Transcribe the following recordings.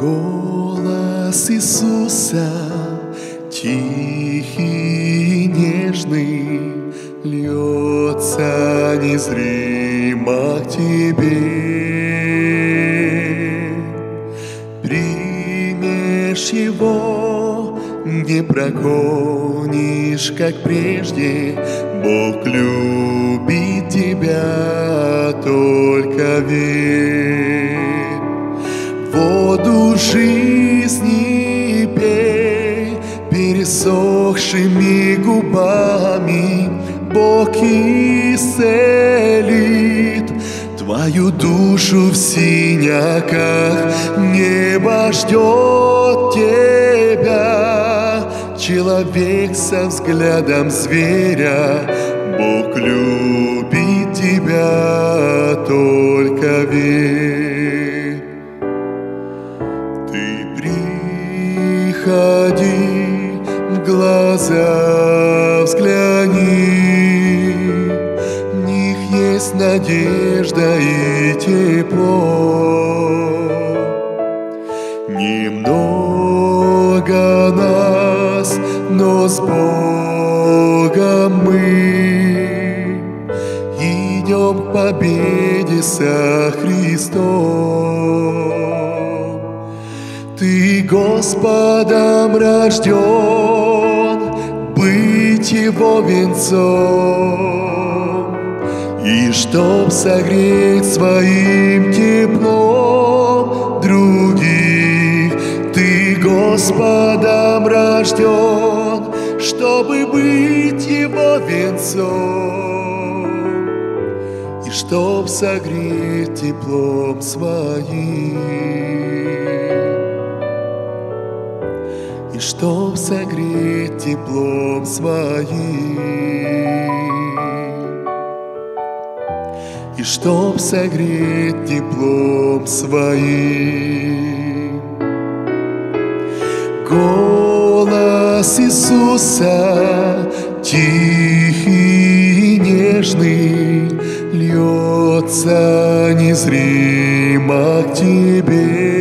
Голос Иисуса тихий и нежный Льется незримо к тебе. Примешь его, не прогонишь, как прежде. Бог любит тебя, только верь жизни пей пересохшими губами. Бог исцелит Твою душу в синяках. Небо ждет тебя. Человек со взглядом зверя. Бог любит тебя, только верь глаза взгляни В них есть надежда и тепло. Немного нас, но с Богом мы. Идем к победе со Христом. Ты Господом рожден Быть Его венцом И чтоб согреть своим теплом других. Ты Господом рожден Чтобы быть Его венцом И чтоб согреть теплом своим И чтоб согреть теплом своим. И чтоб согреть теплом своим. Голос Иисуса тихий и нежный Льется незримо к тебе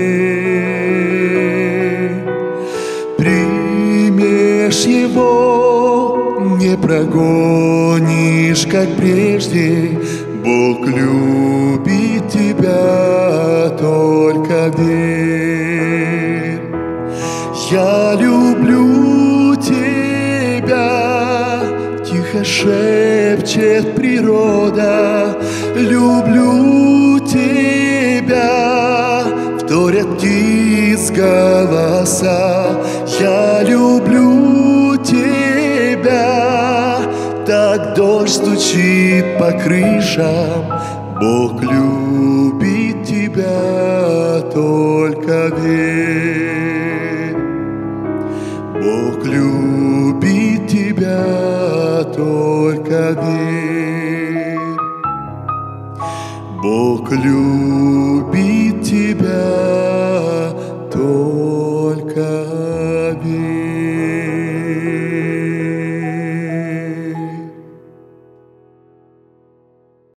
Примешь его, не прогонишь, как прежде. Бог любит тебя, только верь. Я люблю тебя, тихо шепчет природа. Люблю тебя, вторят птиц голоса. Я люблю тебя. Так дождь стучит по крышам. Бог любит тебя только верь. Бог любит тебя только верь. Бог любит тебя только верь.